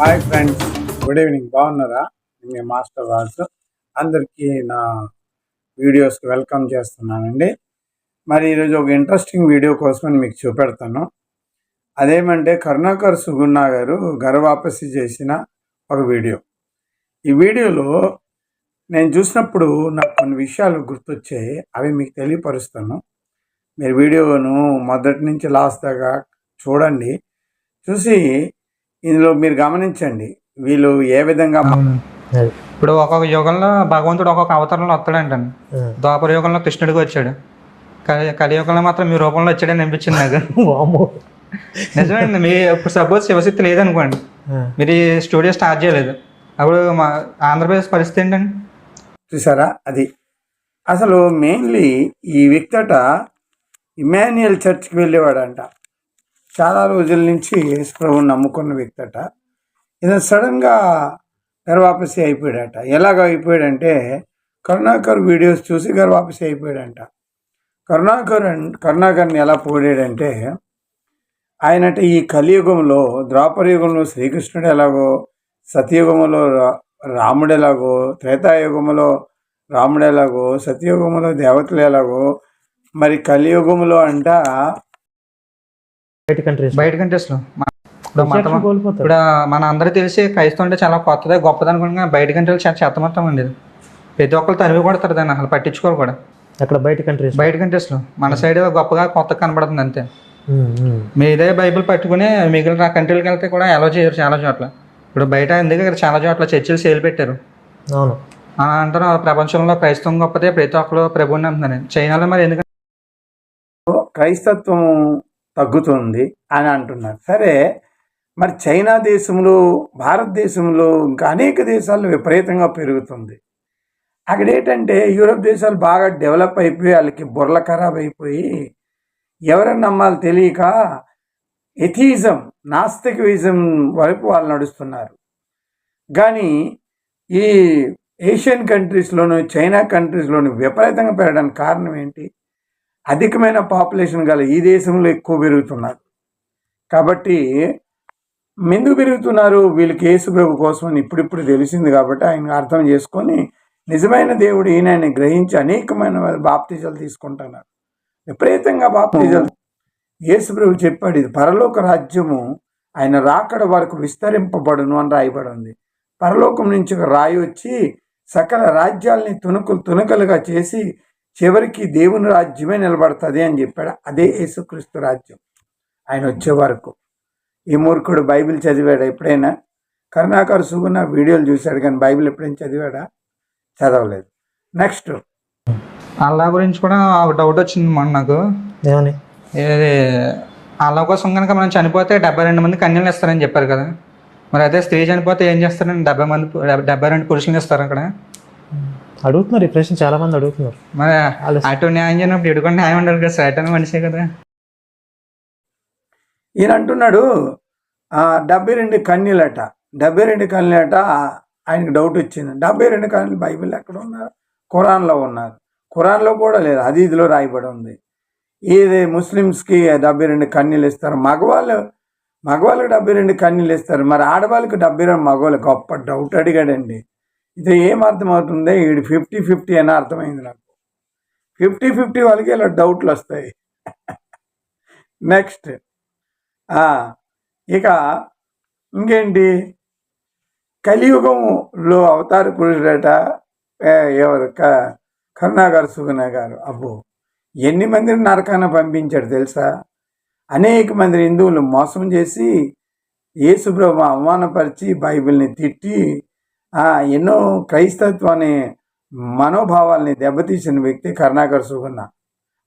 Hi friends good evening బాగున్నారా? మీ master Raju. అందరికీ నా వీడియోస్కి వెల్కమ్ చేస్తున్నానండి. మరి ఈరోజు ఒక ఇంట్రెస్టింగ్ వీడియో కోసం మీకు చూపెడతాను. అదేమంటే కరుణాకర్ సుగుణా గారు గర్వాపసి చేసిన ఒక వీడియో. ఈ వీడియోలో నేను చూసినప్పుడు నాకు కొన్ని విషయాలు గుర్తొచ్చాయి. అవి మీకు తెలియపరుస్తాను. మీరు వీడియోను మొదటి నుంచి లాస్ట్ దాకా చూడండి. చూసి ఇందులో మీరు గమనించండి వీళ్ళు ఏ విధంగా ఇప్పుడు ఒక్కొక్క యుగంలో భగవంతుడు ఒక్కొక్క అవతారంలో వస్తాడంటండి. ద్వాపర యుగంలో కృష్ణుడికి వచ్చాడు. కలి కలియుగంలో మాత్రం మీ రూపంలో వచ్చాడని అనిపించింది నాకు. నిజమేండి మీ ఇప్పుడు సపోజ్ శివశక్తి లేదనుకోండి మీరు ఈ స్టూడియో స్టార్ట్ చేయలేదు. అప్పుడు మా ఆంధ్రప్రదేశ్ పరిస్థితి ఏంటండి? చూసారా? అది అసలు మెయిన్లీ ఈ వ్యక్తట ఇమాన్యుయల్ చర్చ్కి వెళ్ళేవాడంట. చాలా రోజుల నుంచి యేసుప్రభుని నమ్ముకున్న వ్యక్తి అట ఇది సడన్గా గర్వాపసి అయిపోయాడట. ఎలాగ అయిపోయాడంటే కరుణాకర్ వీడియోస్ చూసి గర్వాపసి అయిపోయాడంట. కరుణాకర్ కరుణాకర్ని ఎలా పోయాడంటే ఆయనట ఈ కలియుగంలో ద్వాపర యుగంలో శ్రీకృష్ణుడు ఎలాగో సతయుగంలో రా- రాముడు ఎలాగో త్రేతాయుగంలో రాముడు ఎలాగో సతయుగంలో దేవతలు ఎలాగో మరి కలియుగంలో అంట బయట కంట్రీస్ బయట కంట్రీస్లో ఇప్పుడు మన అందరికీ తెలిసి క్రైస్తవం అంటే చాలా కొత్తదే గొప్పది అనుకుంటున్నా బయట కంట్రీలు చాలా చెత్తమొత్తం అండి ఇది ప్రతి ఒక్కరు తరివి కొడతారు దాన్ని అసలు పట్టించుకోరు కూడా. అక్కడ బయట కంట్రీస్ బయట కంట్రీస్లో మన సైడ్ గొప్పగా కొత్తగా కనబడుతుంది అంతే. మీ ఇదే బైబిల్ పట్టుకుని మిగిలిన కంట్రీలకు వెళ్తే కూడా అలో చేయరు చాలా చోట్ల. ఇప్పుడు బయట ఎందుకు ఇక్కడ చాలా చోట్ల చర్చిలు సేల్ పెట్టారు? అవును. అలా అంటారు ప్రపంచంలో క్రైస్తవం గొప్పదే ప్రతి ఒక్కరు ప్రభుని అంటున్నారు. చైనాలో మరి ఎందుకంటే క్రైస్తత్వం తగ్గుతుంది అని అంటున్నారు. సరే మరి చైనా దేశంలో భారతదేశంలో ఇంకా అనేక దేశాల్లో విపరీతంగా పెరుగుతుంది. అక్కడ ఏంటంటే యూరప్ దేశాలు బాగా డెవలప్ అయిపోయి వాళ్ళకి బుర్ర ఖరాబ్ అయిపోయి ఎవరిని నమ్మాలి తెలియక ఎథిజం నాస్తికవిజం వైపు వాళ్ళు నడుస్తున్నారు. కానీ ఈ ఏషియన్ కంట్రీస్లోను చైనా కంట్రీస్లోను విపరీతంగా పెరగడానికి కారణం ఏంటి? అధికమైన పాపులేషన్ గల ఈ దేశంలో ఎక్కువ పెరుగుతున్నారు. కాబట్టి ఎందుకు పెరుగుతున్నారు? వీళ్ళకి యేసుప్రభు కోసం అని ఇప్పుడిప్పుడు తెలిసింది కాబట్టి ఆయన అర్థం చేసుకొని నిజమైన దేవుడు ఈయనని గ్రహించి అనేకమైన బాప్తిజాలు తీసుకుంటున్నారు. విపరీతంగా బాప్తిజాలు యేసుప్రభు చెప్పాడు ఇది పరలోక రాజ్యము ఆయన రాకడ వరకు విస్తరింపబడును అని రాయబడి ఉంది పరలోకం నుంచి ఒక రాయి వచ్చి సకల రాజ్యాల్ని తుణుకులు తునకలుగా చేసి చివరికి దేవుని రాజ్యమే నిలబడుతుంది అని చెప్పాడు. అదే యేసుక్రీస్తు రాజ్యం. ఆయన వచ్చే వరకు. ఈ మూర్ఖుడు బైబిల్ చదివాడా ఎప్పుడైనా? కరుణాకర్ సుగుణ వీడియోలు చూశాడు కానీ బైబిల్ ఎప్పుడైనా చదివాడా? చదవలేదు. నెక్స్ట్. అల్లా గురించి కూడా ఒక డౌట్ వచ్చింది మొన్న నాకు. ఏమని? అల్లా కోసం కనుక మనం చనిపోతే డెబ్బై రెండు మంది కన్యలు ఇస్తారని చెప్పారు కదా. మరి అదే స్త్రీ చనిపోతే ఏం చేస్తారని డెబ్బై మంది డెబ్బై రెండు పురుషులు ఇస్తారు అక్కడ. అడుగుతున్నారు ఈ ప్రశ్న చాలా మంది అడుగుతున్నారు. మరి అటు న్యాయం చేయనప్పుడు కూడా న్యాయం ఉండాలి కదా సైతం మనిషే కదా. ఈయన అంటున్నాడు ఆ, డెబ్బై రెండు కన్యలట డెబ్బై రెండు కన్యలట ఆయనకు డౌట్ వచ్చింది. డెబ్బై రెండు కన్యలు బైబిల్ ఎక్కడ ఉన్నారు? ఖురాన్లో ఉన్నారు. ఖురాన్లో కూడా లేదు అది ఇదిలో రాయబడి ఉంది. ఇది ముస్లిమ్స్కి డెబ్బై రెండు కన్యలు ఇస్తారు? మగవాళ్ళు మగవాళ్ళకి డెబ్బై రెండు కన్యలు ఇస్తారు. మరి ఆడవాళ్ళకి డెబ్బై రెండు మగవాళ్ళు గొప్ప డౌట్ అడిగాడండి. ఇది ఏం అర్థమవుతుంది వీడు ఫిఫ్టీ ఫిఫ్టీ అని అర్థమైంది నాకు. ఫిఫ్టీ ఫిఫ్టీ వాళ్ళకి ఇలా డౌట్లు వస్తాయి. నెక్స్ట్ ఇక ఇంకేంటి? కలియుగంలో అవతార పురుషుడట ఎవరు? క కరుణాకర్ సుగుణ గారు. అబ్బో ఎన్ని మందిని నరకాన పంపించాడు తెలుసా? అనేక మంది హిందువులు మోసం చేసి యేసుప్రభు అవమానపరిచి బైబిల్ని తిట్టి ఎన్నో క్రైస్తత్వాన్ని మనోభావాల్ని దెబ్బతీసిన వ్యక్తి కరుణాకర్ సుగుణ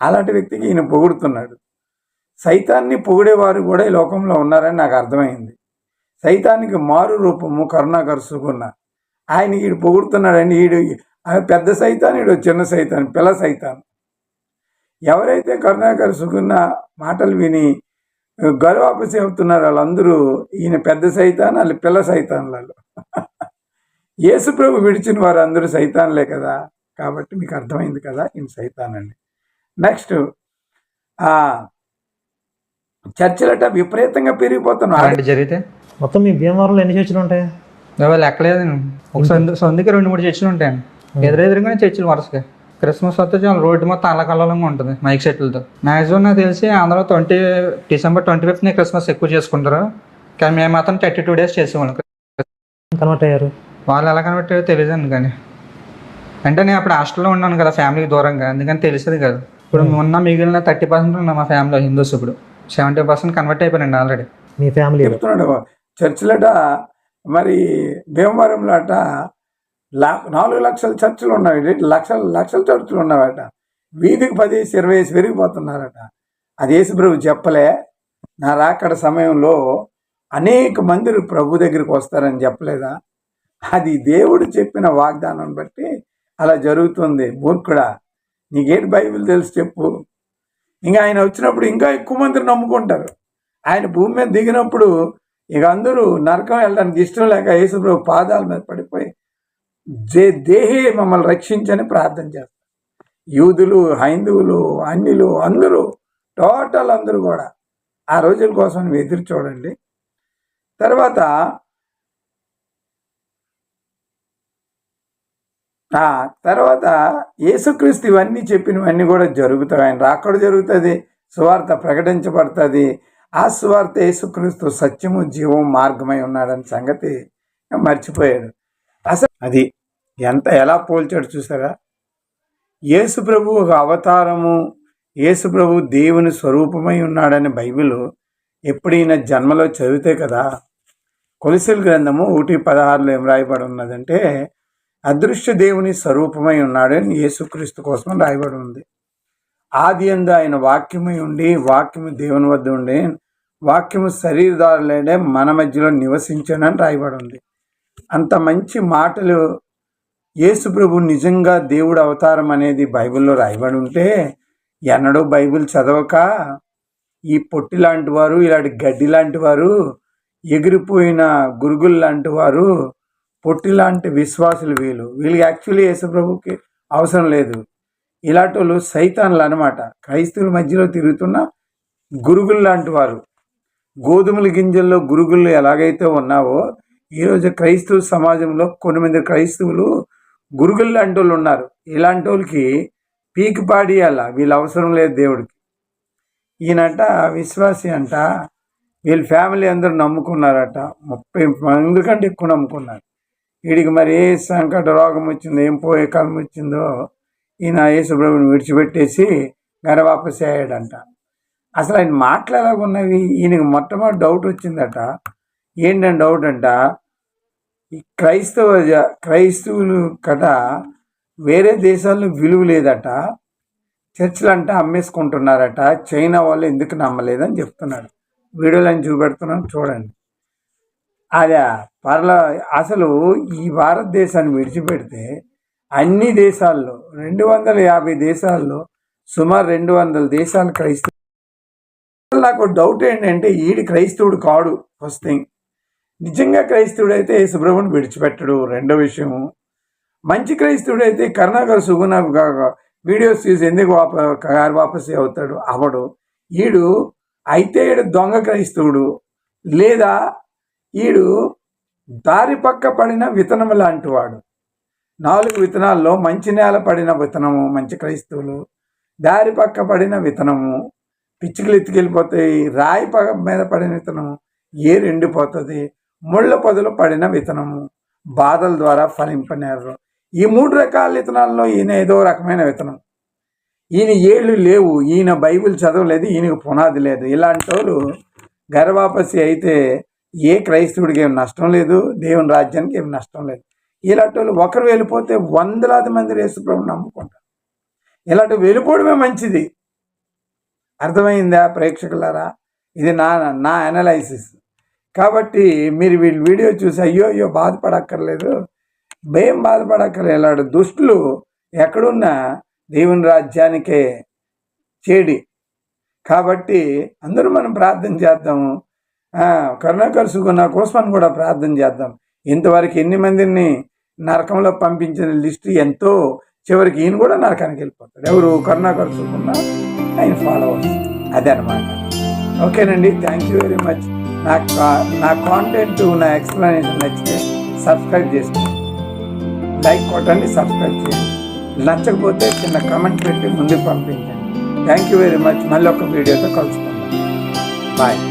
అలాంటి వ్యక్తికి ఈయన పొగుడుతున్నాడు. సైతాన్ని పొగిడేవారు కూడా ఈ లోకంలో ఉన్నారని నాకు అర్థమైంది. సైతానికి మారు రూపము కరుణాకర్ సుగుణ ఆయన ఈడు పొగుడుతున్నాడండి ఈడు పెద్ద సైతాన్ ఈడు చిన్న సైతాన్ పిల్ల సైతాన్. ఎవరైతే కరుణాకర్ సుగుణ మాటలు విని గర్వాపసి చెబుతున్నారు వాళ్ళందరూ ఈయన పెద్ద సైతాన్ వాళ్ళు పిల్ల సైతాన్లలో యేసుప్రభు విడిచిన వారు అందరూ సైతాన్లే కదా? కాబట్టి మీకు అర్థమైంది కదా? ఈయన సైతాన్ అండి నెక్స్ట్ చర్చలట విపరీతంగా పెరిగిపోతున్నారు. అలాంటి జరిగితే? మొత్తం మీ భీమవరంలో ఎన్ని చర్చిలు ఉంటాయి? ఎక్కలేదు ఒక సందు సందుకి రెండు మూడు చర్చిలు ఉంటాయండి ఎదురెదురుగానే చర్చిలు వరుసగా. క్రిస్మస్ వస్తే చాలా రోడ్డు మొత్తం అల్లకల్లంగా ఉంటుంది మైక్ సెట్లతో. మ్యాక్సిమం నాకు తెలిసి ఆంధ్రలో ట్వంటీ డిసెంబర్ ట్వంటీ ఫిఫ్త్ని క్రిస్మస్ ఎక్కువ చేసుకుంటారు. కానీ మేము మాత్రం థర్టీ టూ డేస్ చేసేవాళ్ళం. కన్వర్ట్ అయ్యారు? వాళ్ళు ఎలా కనబెట్టారో తెలియదండి కానీ. అంటే నేను అప్పుడు హాస్టల్లో ఉన్నాను కదా ఫ్యామిలీకి దూరంగా. అందుకని తెలిసేది కాదు. ఇప్పుడు ఉన్న మిగిలిన థర్టీ పర్సెంట్ ఉన్నా మా ఫ్యామిలీలో హిందూస్ ఇప్పుడు. సెవెంటీ పర్సెంట్ కన్వర్ట్ అయిపోయారండి ఆల్రెడీ మీ ఫ్యామిలీ చెప్తున్నాడు చర్చిలట మరి భీమవరంలో అట లా నాలుగు లక్షల చర్చిలు ఉన్నాయి. లక్షల లక్షల చర్చిలు ఉన్నాయట. వీధికి పదేసి ఇరవై వేసి పెరిగిపోతున్నారట అది యేసుప్రభు చెప్పలే నా రాకడ సమయంలో అనేక మంది ప్రభు దగ్గరికి వస్తారని చెప్పలేదా? అది దేవుడు చెప్పిన వాగ్దానం బట్టి అలా జరుగుతుంది మూర్ఖుడా. నీకేంటి బైబిల్ తెలుసు చెప్పు. ఇంకా ఆయన వచ్చినప్పుడు ఇంకా ఎక్కువ మంది నమ్ముకుంటారు. ఆయన భూమి మీద దిగినప్పుడు ఇక అందరూ నరకం వెళ్ళడానికి ఇష్టం లేక యేసుప్రభు పాదాల మీద పడిపోయి దే దేహే మమ్మల్ని రక్షించని ప్రార్థన చేస్తారు. యూదులు హైందువులు అన్యులు అందరూ టోటల్ అందరూ కూడా ఆ రోజుల కోసం ఎదురు చూడండి. తర్వాత తర్వాత యేసుక్రీస్తు ఇవన్నీ చెప్పినవన్నీ కూడా జరుగుతాయి. ఆయన రాకడ జరుగుతుంది సువార్త ప్రకటించబడుతుంది. ఆ సువార్త యేసుక్రీస్తు సత్యము జీవం మార్గమై ఉన్నాడని సంగతి మర్చిపోయాడు. అసలు అది ఎంత ఎలా పోల్చాడు చూసారా? యేసు ప్రభు ఒక అవతారము యేసు ప్రభు దేవుని స్వరూపమై ఉన్నాడని బైబిల్ ఎప్పుడైనా జన్మలో చదివితే కదా కొలిసిల్ గ్రంథము ఒకటి పదహారులో ఏం రాయబడి ఉన్నదంటే అదృశ్య దేవుని స్వరూపమై ఉన్నాడని యేసుక్రీస్తు కోసం రాయబడి ఉంది. ఆది అందు ఆయన వాక్యమై ఉండి వాక్యము దేవుని వద్ద ఉండి వాక్యము శరీరదారులేడే మన మధ్యలో నివసించానని రాయబడి ఉంది. అంత మంచి మాటలు యేసు ప్రభు నిజంగా దేవుడు అవతారం అనేది బైబిల్లో రాయబడి ఉంటే ఎన్నడూ బైబిల్ చదవక ఈ పొట్టి లాంటి వారు ఇలాంటి గడ్డి లాంటి వారు ఎగిరిపోయిన గురుగులు లాంటి వారు పొట్టి లాంటి విశ్వాసులు వీళ్ళు. వీళ్ళకి యాక్చువల్లీ యేసుప్రభుకి అవసరం లేదు. ఇలాంటి వాళ్ళు సైతాన్లు అనమాట క్రైస్తవుల మధ్యలో తిరుగుతున్న గురుగులు లాంటి వారు. గోధుమల గింజల్లో గురుగులు ఎలాగైతే ఉన్నావో ఈరోజు క్రైస్తవ సమాజంలో కొన్ని మంది క్రైస్తవులు గురుగులు లాంటి వాళ్ళు ఉన్నారు. ఇలాంటి వాళ్ళకి పీకి పాడియాల. వీళ్ళు అవసరం లేదు దేవుడికి. ఈయనంట విశ్వాసి అంట వీళ్ళ ఫ్యామిలీ అందరూ నమ్ముకున్నారట. ముప్పై మంది కంటే ఎక్కువ నమ్ముకున్నారు. వీడికి మరి ఏ సంకట రోగం వచ్చిందో ఏం పోయే కాలం వచ్చిందో ఈయన యేసుప్రభుని విడిచిపెట్టేసి గరవాపసి అయ్యాడంట. అసలు ఆయన మాటలు ఎలాగున్నవి ఈయనకి మొట్టమొదటి డౌట్ వచ్చిందట. ఏంటని డౌట్ అంట? ఈ క్రైస్తవ క్రైస్తవులు కట వేరే దేశాల్లో విలువ లేదట. చర్చిలు అంటే అమ్మేసుకుంటున్నారట. చైనా వాళ్ళు ఎందుకు నమ్మలేదని చెప్తున్నాడు. వీడియోలు చూపెడుతున్నాను చూడండి. అదే పర్ల అసలు ఈ భారతదేశాన్ని విడిచిపెడితే అన్ని దేశాల్లో రెండు వందల యాభై దేశాల్లో సుమారు రెండు వందల దేశాలు క్రైస్తవు నాకు డౌట్ ఏంటంటే ఈడు క్రైస్తవుడు కాడు ఫస్ట్ థింగ్ నిజంగా క్రైస్తవుడైతే అయితే సుబ్రహ్మణ్యం విడిచిపెట్టడు రెండో విషయము మంచి క్రైస్తవుడైతే అయితే కరుణాకర్ సుగుణ వీడియోస్ చూసి ఎందుకు వాప కారు వాపసీ అవుతాడు? అవడు. ఈడు అయితే ఈడు దొంగ క్రైస్తవుడు. లేదా ఈడు దారి పక్క పడిన విత్తనం లాంటి వాడు. నాలుగు విత్తనాల్లో మంచి నేల పడిన విత్తనము మంచి క్రైస్తవులు. దారి పక్క పడిన విత్తనము పిచ్చుకలు ఎత్తుకెళ్ళిపోతాయి రాయి పగ మీద పడిన విత్తనము ఏరు ఎండిపోతుంది ముళ్ళ పొదలు పడిన విత్తనము బాధల ద్వారా ఫలింపనేరు. ఈ మూడు రకాల విత్తనాల్లో ఈయన ఏదో రకమైన విత్తనం. ఈయన ఏళ్ళు లేవు ఈయన బైబిల్ చదవలేదు ఈయనకు పునాది లేదు. ఇలాంటి వాళ్ళు గర్వాపసి అయితే ఏ క్రైస్తవుడికి ఏం నష్టం లేదు దేవుని రాజ్యానికి ఏం నష్టం లేదు. ఇలాంటి వాళ్ళు ఒకరు వెళ్ళిపోతే వందలాది మంది యేసుప్రభుని నమ్ముకుంటారు. ఇలాంటి వెళ్ళిపోవడమే మంచిది. అర్థమైందా ప్రేక్షకులారా? ఇది నా నా అనలైసిస్ కాబట్టి మీరు వీళ్ళు వీడియో చూసి అయ్యో అయ్యో బాధపడక్కర్లేదు. భయం బాధపడక్కర్లేదు. ఇలాంటి దుష్టులు ఎక్కడున్నా దేవుని రాజ్యానికే చేడి. కాబట్టి అందరూ మనం ప్రార్థన చేద్దాము. ఆ, కరుణాకర్ సుగుణ కోసమని కూడా ప్రార్థన చేద్దాం. ఇంతవరకు ఎన్ని మందిని నరకంలో పంపించిన లిస్టు ఎంతో చివరికి ఈయన కూడా నరకానికి వెళ్ళిపోతాడు. ఎవరు? కరుణాకర్ సుగుణ ఆయన ఫాలోవర్స్ అదే అనమాట ఓకేనండి. థ్యాంక్ యూ వెరీ మచ్ నా కా- నా కాంటెంట్ నా ఎక్స్ప్లెనేషన్ నచ్చితే సబ్స్క్రైబ్ చేసుకోండి లైక్ కొట్టండి సబ్స్క్రైబ్ చేయండి. నచ్చకపోతే చిన్న కమెంట్ పెట్టి ముందుకు పంపించండి. థ్యాంక్ యూ వెరీ మచ్ మళ్ళీ ఒక వీడియోతో కలుసుకుందాం. బాయ్